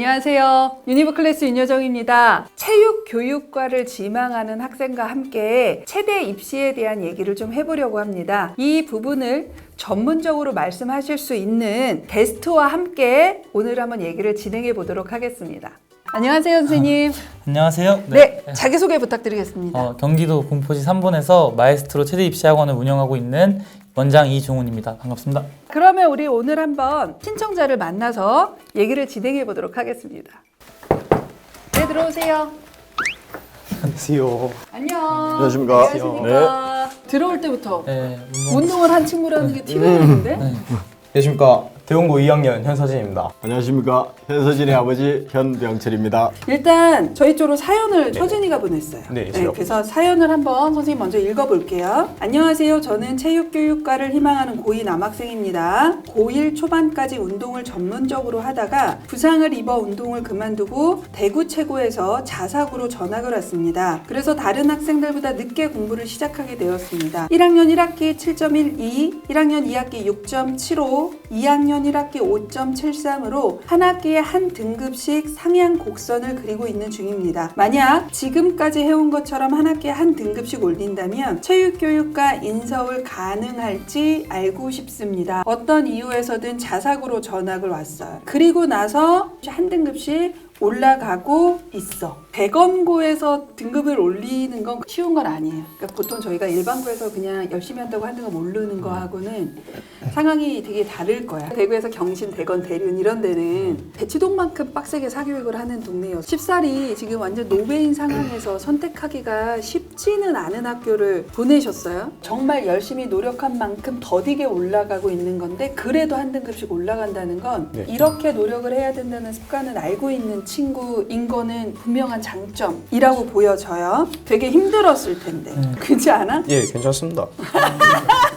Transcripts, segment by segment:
안녕하세요. 유니브 클래스 윤여정입니다. 체육 교육과를 지망하는 학생과 함께 체대 입시에 대한 얘기를 좀 해보려고 합니다. 이 부분을 전문적으로 말씀하실 수 있는 게스트와 함께 오늘 한번 얘기를 진행해 보도록 하겠습니다. 안녕하세요, 선생님. 안녕하세요. 네, 자기소개 부탁드리겠습니다. 어, 경기도 군포시 3본에서 마에스트로 최대 입시 학원을 운영하고 있는 원장 이종훈입니다. 반갑습니다. 그러면 우리 오늘 한번 신청자를 만나서 얘기를 진행해 보도록 하겠습니다. 네, 들어오세요. 안녕하세요. 안녕. 안녕하십니까. 안녕하십니까. 들어올 때부터 네, 운동- 운동을 한 친구라는 게 티가 나는데? 네. 안녕하십니까. 대원고 2학년 현서진입니다. 안녕하십니까. 현서진의 아버지 현병철입니다. 일단 저희 쪽으로 사연을 서진이가 보냈어요. 네, 제가 그래서 사연을 한번 선생님 먼저 읽어볼게요. 안녕하세요. 저는 체육교육과를 희망하는 고2 남학생입니다. 고1 초반까지 운동을 전문적으로 하다가 부상을 입어 운동을 그만두고 대구 최고에서 자사고로 전학을 왔습니다. 그래서 다른 학생들보다 늦게 공부를 시작하게 되었습니다. 1학년 1학기 7.12, 1학년 2학기 6.75, 2학년 1학기 5.73으로 한 학기에 한 등급씩 상향 곡선을 그리고 있는 중입니다. 만약 지금까지 해온 것처럼 한 학기에 한 등급씩 올린다면 체육교육과 인서울 가능할지 알고 싶습니다. 어떤 이유에서든 자사고로 전학을 왔어요. 그리고 나서 한 등급씩 올라가고 있어. 대검고에서 등급을 올리는 건 쉬운 건 아니에요. 그러니까 보통 저희가 일반고에서 그냥 열심히 한다고 하는 거 모르는 거하고는 상황이 되게 다를 거야. 대구에서 경신, 대건, 대륜 이런 데는 대치동만큼 빡세게 사교육을 하는 동네여서 쉽사리 지금 완전 노베인 상황에서 선택하기가 쉽지는 않은 학교를 보내셨어요. 정말 열심히 노력한 만큼 더디게 올라가고 있는 건데 그래도 한 등급씩 올라간다는 건 네. 이렇게 노력을 해야 된다는 습관을 알고 있는 친구인 거는 분명한 장점이라고 보여져요. 되게 힘들었을 텐데. 음. 그렇지 않아? 예, 괜찮습니다.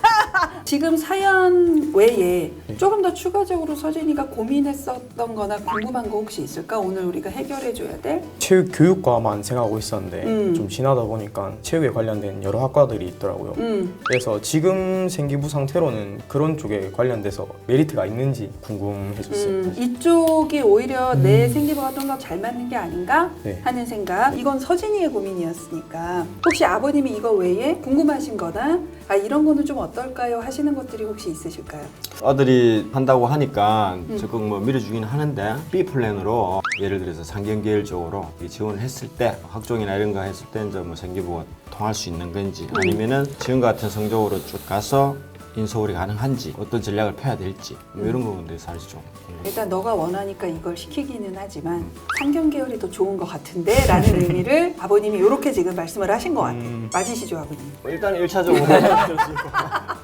지금 사연 외에 조금 더 추가적으로 서진이가 고민했었던 거나 궁금한 거 혹시 있을까? 오늘 우리가 해결해 줘야 돼? 체육 교육과만 생각하고 있었는데 음. 좀 지나다 보니까 체육에 관련된 여러 학과들이 있더라고요. 음. 그래서 지금 생기부 상태로는 그런 쪽에 관련돼서 메리트가 있는지 궁금해졌어요. 음, 이쪽이 오히려 내 생기부가 좀 더 잘 맞는 게 아닌가 네. 하는 생각. 이건 서진이의 고민이었으니까 혹시 아버님이 이거 외에 궁금하신 거나 아 이런 거는 좀 어떨까요 하시 는 것들이 혹시 있으실까요? 아들이 한다고 하니까 적극 뭐 밀어주긴 하는데 B 플랜으로 예를 들어서 상경계열 쪽으로 이 지원을 했을 때 학종이나 이런 거 했을 때 이제 뭐 생기부가 통할 수 있는 건지 아니면은 지금 같은 성적으로 쭉 가서 인서울이 가능한지 어떤 전략을 펴야 될지 뭐 이런 부분들이 사실 좀 일단 너가 원하니까 이걸 시키기는 하지만 상경 계열이 더 좋은 것 같은데 라는 의미를 아버님이 이렇게 지금 말씀을 하신 것 같아요. 맞으시죠 아버님? 일단 1차적으로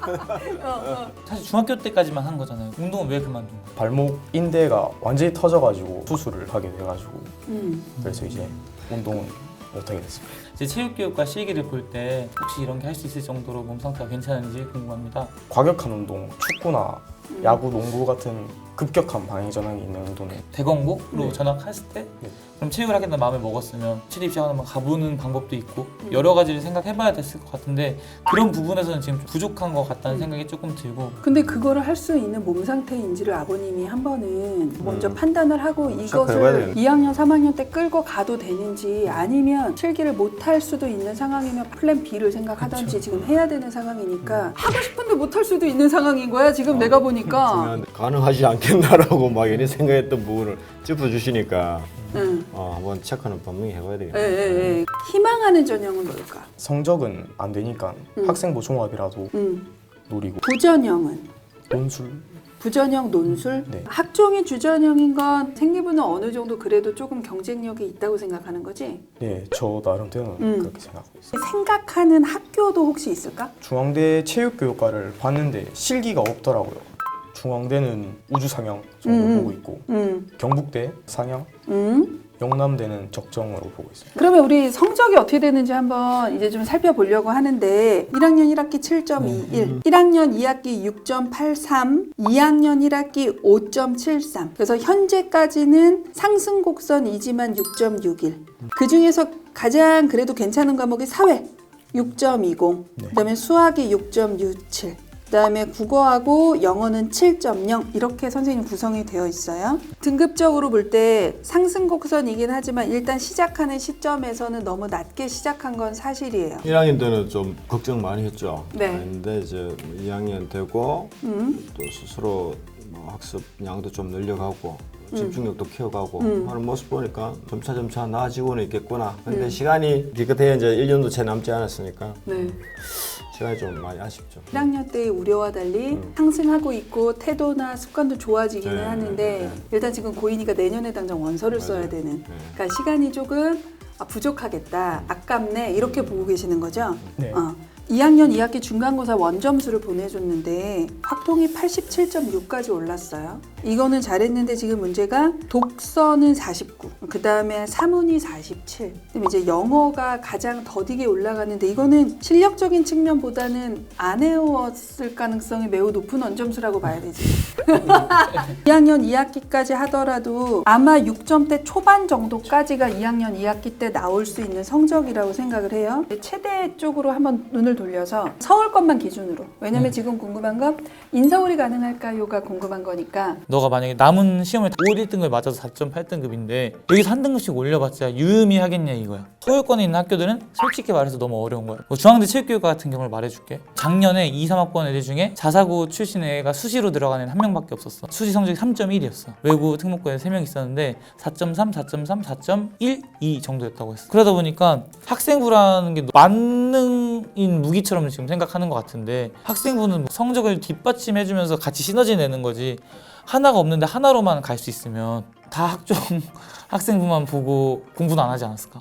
사실 중학교 때까지만 한 거잖아요. 운동은 왜 그만둔 거예요? 발목 인대가 완전히 터져가지고 수술을 하게 돼가지고 음. 그래서 이제 운동은 못하게 됐습니다. 이제 체육교육과 실기를 볼 때 혹시 이런 게 할 수 있을 정도로 몸 상태가 괜찮은지 궁금합니다. 과격한 운동, 축구나 야구, 농구 같은 급격한 방향 전환이 있는 운동은 대건고로 네. 전학했을 때 네. 그럼 체육을 하겠다는 마음을 먹었으면 체대 입시학원을 가보는 방법도 있고 음. 여러 가지를 생각해봐야 됐을 것 같은데 그런 부분에서는 지금 좀 부족한 것 음. 같다는 생각이 조금 들고 근데 그거를 할 수 있는 몸 상태인지를 아버님이 한 번은 먼저 판단을 하고 음. 이것을 되겠네. 2학년, 3학년 때 끌고 가도 되는지 아니면 실기를 못 할 수도 있는 상황이면 플랜 B를 생각하든지 지금 해야 되는 상황이니까 하고 싶은데 못 할 수도 있는 상황인 거야 지금 내가 보니 까. 가능하지 않겠나라고 막연히 생각했던 부분을 짚어주시니까 응. 어, 한번 체크는 분명히 해봐야 되겠다. 예, 예, 예. 희망하는 전형은 뭘까? 성적은 안 되니까 음. 학생부 종합이라도 음. 노리고 부전형은 논술 부전형 논술. 네. 학종이 주전형인 건 생기부는 어느 정도 그래도 조금 경쟁력이 있다고 생각하는 거지? 네, 저 나름대로는 음. 그렇게 생각하고 있어요. 생각하는 학교도 혹시 있을까? 중앙대 체육교육과를 봤는데 실기가 없더라고요. 중앙대는 우주 상향 정도 음, 음. 보고 있고 음. 경북대 상향, 음. 영남대는 적정으로 보고 있어요. 그러면 우리 성적이 어떻게 되는지 한번 이제 좀 살펴보려고 하는데 1학년 1학기 7.21, 1학년 2학기 6.83, 2학년 1학기 5.73. 그래서 현재까지는 상승 곡선이지만 6.61. 그 중에서 가장 그래도 괜찮은 과목이 사회 6.20. 네. 그다음에 수학이 6.67. 그 다음에 국어하고 영어는 7.0 이렇게 선생님 구성이 되어 있어요. 등급적으로 볼 때 상승 곡선이긴 하지만 일단 시작하는 시점에서는 너무 낮게 시작한 건 사실이에요. 1학년 때는 좀 걱정 많이 했죠. 네. 근데 이제 2학년 되고 음. 또 스스로 뭐 학습 양도 좀 늘려가고 집중력도 키워가고 음. 하는 모습 보니까 점차 점차 나아지고는 있겠구나. 근데 시간이 기껏해야 이제 1년도 채 남지 않았으니까 네. 시간이 좀 많이 아쉽죠. 1학년 때의 우려와 달리 상승하고 있고 태도나 습관도 좋아지기는 네, 하는데 네, 네. 일단 지금 고인이가 내년에 당장 원서를 써야 맞아요. 되는 네. 그러니까 시간이 조금 아, 부족하겠다 아깝네 이렇게 보고 계시는 거죠 네. 어. 2학년 2학기 중간고사 원점수를 보내줬는데 확통이 87.6까지 올랐어요. 이거는 잘했는데 지금 문제가 독서는 49, 그 다음에 사문이 47, 그다음에 이제 영어가 가장 더디게 올라가는데 이거는 실력적인 측면보다는 안 해왔을 가능성이 매우 높은 원점수라고 봐야 되지. 2학년 2학기까지 하더라도 아마 6점대 초반 정도까지가 2학년 2학기 때 나올 수 있는 성적이라고 생각을 해요. 최대 쪽으로 한번 눈을 돌려서 서울 것만 기준으로. 왜냐면 지금 궁금한 건 인서울이 가능할까요가 궁금한 거니까 너가 만약에 남은 시험을 5, 1등급에 맞아서 4.8등급인데 여기서 한 등급씩 올려봤자 유의미 하겠냐 이거야. 서울권에 있는 학교들은 솔직히 말해서 너무 어려운 거야. 뭐 중앙대 체육교육과 같은 경우를 말해줄게. 작년에 2, 3학번 애들 중에 자사고 출신 애가 수시로 들어간 애는 한 명밖에 없었어. 수시 성적이 3.1이었어. 외부 특목고에 3명 있었는데 4.3, 4.3, 4.1, 2 정도였다고 했어. 그러다 보니까 학생 부라는 게 만능인 무기처럼 지금 생각하는 것 같은데 학생부는 뭐 성적을 뒷받침해주면서 같이 시너지 내는 거지 하나가 없는데 하나로만 갈 수 있으면 다 학종 학생부만 보고 공부는 안 하지 않았을까?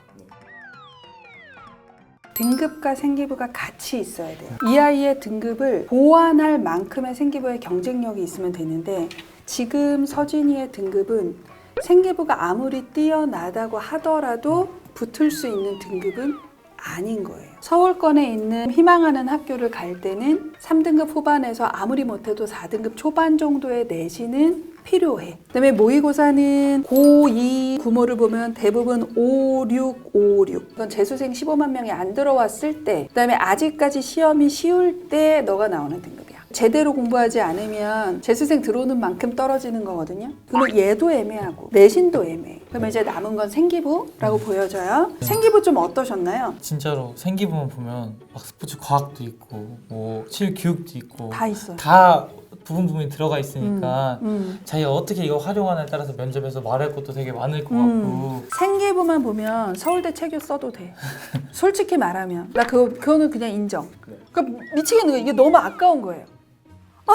등급과 생기부가 같이 있어야 돼요. 이 아이의 등급을 보완할 만큼의 생기부의 경쟁력이 있으면 되는데 지금 서진이의 등급은 생기부가 아무리 뛰어나다고 하더라도 붙을 수 있는 등급은 아닌 거예요. 서울권에 있는 희망하는 학교를 갈 때는 3등급 후반에서 아무리 못해도 4등급 초반 정도의 내신은 필요해. 그 다음에 모의고사는 고2 구모를 보면 대부분 5, 6, 5, 6. 이건 재수생 15만 명이 안 들어왔을 때, 그 다음에 아직까지 시험이 쉬울 때 너가 나오는 등급이야. 제대로 공부하지 않으면 재수생 들어오는 만큼 떨어지는 거거든요. 그리고 얘도 애매하고 내신도 애매해. 그러면 이제 남은 건 생기부라고 보여져요. 생기부 좀 어떠셨나요? 진짜로 생기부만 보면 막 스포츠 과학도 있고 뭐 체육 교육도 있고 다 있어요. 다 부분 부분이 들어가 있으니까 음. 자기가 어떻게 이거 활용하냐에 따라서 면접에서 말할 것도 되게 많을 것 음. 같고 생기부만 보면 서울대 체교 써도 돼. 솔직히 말하면 나 그거 그거는 그냥 인정. 그러니까 미치겠는 거야. 이게 너무 아까운 거예요. 아!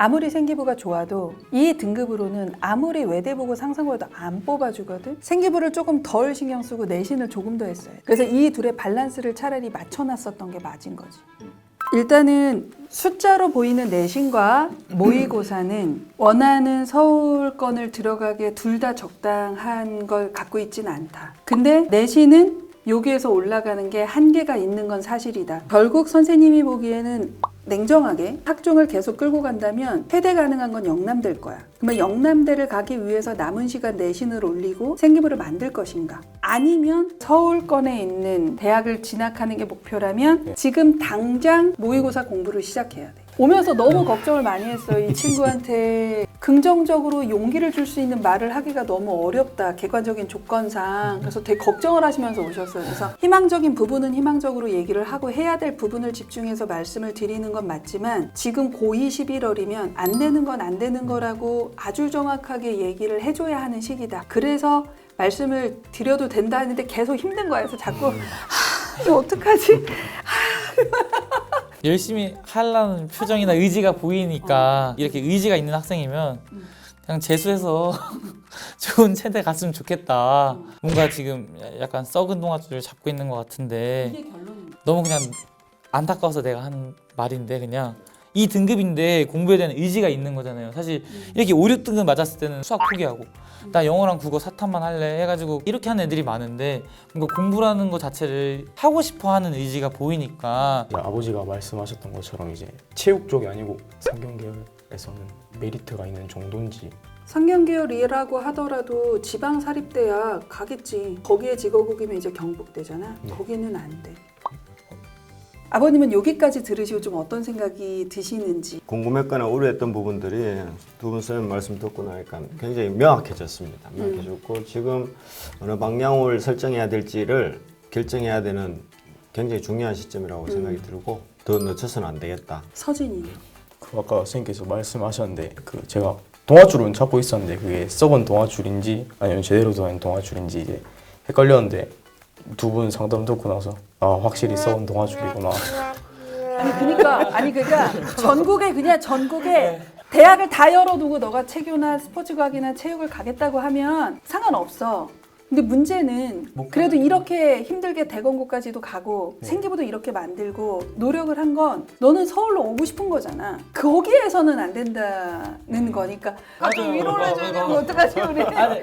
아무리 생기부가 좋아도 이 등급으로는 아무리 외대보고 상상고도 안 뽑아주거든. 생기부를 조금 덜 신경 쓰고 내신을 조금 더 했어요. 그래서 이 둘의 밸런스를 차라리 맞춰놨었던 게 맞은 거지. 일단은 숫자로 보이는 내신과 모의고사는 원하는 서울권을 들어가기에 둘다 적당한 걸 갖고 있지는 않다. 근데 내신은 여기에서 올라가는 게 한계가 있는 건 사실이다. 결국 선생님이 보기에는 냉정하게 학종을 계속 끌고 간다면 최대 가능한 건 영남될 거야. 그러면 영남대를 가기 위해서 남은 시간 내신을 올리고 생기부를 만들 것인가? 아니면 서울권에 있는 대학을 진학하는 게 목표라면 지금 당장 모의고사 공부를 시작해야 돼. 오면서 너무 걱정을 많이 했어요. 이 친구한테 긍정적으로 용기를 줄 수 있는 말을 하기가 너무 어렵다. 객관적인 조건상. 그래서 되게 걱정을 하시면서 오셨어요. 그래서 희망적인 부분은 희망적으로 얘기를 하고 해야 될 부분을 집중해서 말씀을 드리는 건 맞지만 지금 고2 11월이면 안 되는 건 안 되는 거라고 아주 정확하게 얘기를 해줘야 하는 시기다. 그래서 말씀을 드려도 된다 하는데 계속 힘든 거예요. 그래서 자꾸 하, 이거 어떡하지? 열심히 하려는 표정이나 의지가 보이니까 이렇게 의지가 있는 학생이면 그냥 재수해서 좋은 체대 갔으면 좋겠다. 뭔가 지금 약간 썩은 동아줄을 잡고 있는 것 같은데 결론입니다. 너무 그냥 안타까워서 내가 하는 말인데 그냥 이 등급인데 공부에 대한 의지가 있는 거잖아요. 사실 이렇게 5, 6등급 맞았을 때는 수학 포기하고 나 영어랑 국어 사탐만 할래 해가지고 이렇게 하는 애들이 많은데 뭔가 공부라는 것 자체를 하고 싶어 하는 의지가 보이니까 이제 아버지가 말씀하셨던 것처럼 이제 체육 쪽이 아니고 상경 계열에서는 메리트가 있는 정도인지 상경계열이라고 하더라도 지방 사립대학 가겠지. 거기에 직업국이면 이제 경북대잖아. 네. 거기는 안 돼. 아버님은 여기까지 들으시고 좀 어떤 생각이 드시는지. 궁금했거나 우려했던 부분들이 두 분 선생님 말씀 듣고 나니까 굉장히 명확해졌습니다. 명확해졌고 지금 어느 방향을 설정해야 될지를 결정해야 되는 굉장히 중요한 시점이라고 생각이 들고 더 늦춰서는 안 되겠다. 서진이. 그 아까 선생님께서 말씀하셨는데 그 제가 동아줄은 잡고 있었는데 그게 썩은 동아줄인지 아니면 제대로 된 동아줄인지 이제 헷갈렸는데 두 분 상담 듣고 나서 아 확실히 썩은 동아줄이구나 아니 그러니까 아니 그러니까 전국에 그냥 전국에 대학을 다 열어두고 너가 체교나 스포츠과학이나 체육을 가겠다고 하면 상관없어. 근데 문제는 못 그래도 이렇게 힘들게 대건고까지도 가고 생기부도 이렇게 만들고 노력을 한 건 너는 서울로 오고 싶은 거잖아. 거기에서는 안 된다는 거니까. 아, 좀 맞아요. 위로를. 해줘야 맞아요. 어떡하지 우리? 아니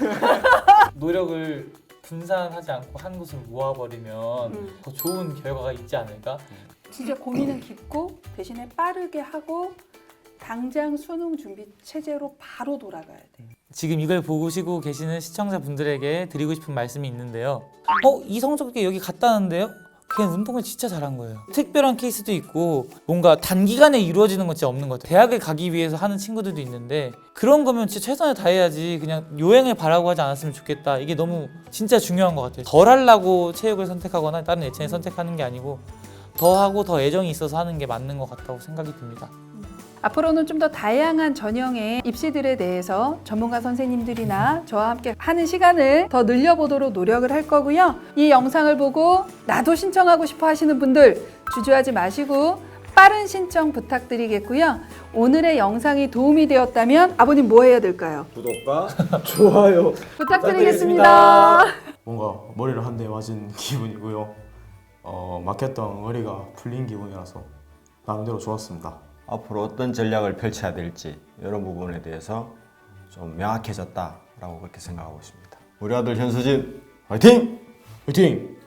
노력을 분산하지 않고 한 곳을 모아버리면 음. 더 좋은 결과가 있지 않을까? 진짜 고민은 깊고 대신에 빠르게 하고 당장 수능 준비 체제로 바로 돌아가야 돼. 지금 이걸 보시고 계시는 시청자분들에게 드리고 싶은 말씀이 있는데요. 어? 이 성적이 여기 갔다는데요? 그냥 운동을 진짜 잘한 거예요. 특별한 케이스도 있고 뭔가 단기간에 이루어지는 건 진짜 없는 것 같아요. 대학을 가기 위해서 하는 친구들도 있는데 그런 거면 진짜 최선을 다해야지 그냥 요행을 바라고 하지 않았으면 좋겠다. 이게 너무 진짜 중요한 것 같아요. 덜 하려고 체육을 선택하거나 다른 예체능 선택하는 게 아니고 더 하고 더 애정이 있어서 하는 게 맞는 것 같다고 생각이 듭니다. 앞으로는 좀 더 다양한 전형의 입시들에 대해서 전문가 선생님들이나 저와 함께 하는 시간을 더 늘려보도록 노력을 할 거고요. 이 영상을 보고 나도 신청하고 싶어 하시는 분들 주저하지 마시고 빠른 신청 부탁드리겠고요. 오늘의 영상이 도움이 되었다면 아버님 뭐 해야 될까요? 구독과 좋아요. 부탁드리겠습니다. 뭔가 머리를 한 대 맞은 기분이고요 어, 막혔던 머리가 풀린 기분이라서 나름대로 좋았습니다 앞으로 어떤 전략을 펼쳐야 될지 이런 부분에 대해서 좀 명확해졌다라고 그렇게 생각하고 있습니다. 우리 아들 현수진 화이팅! 화이팅!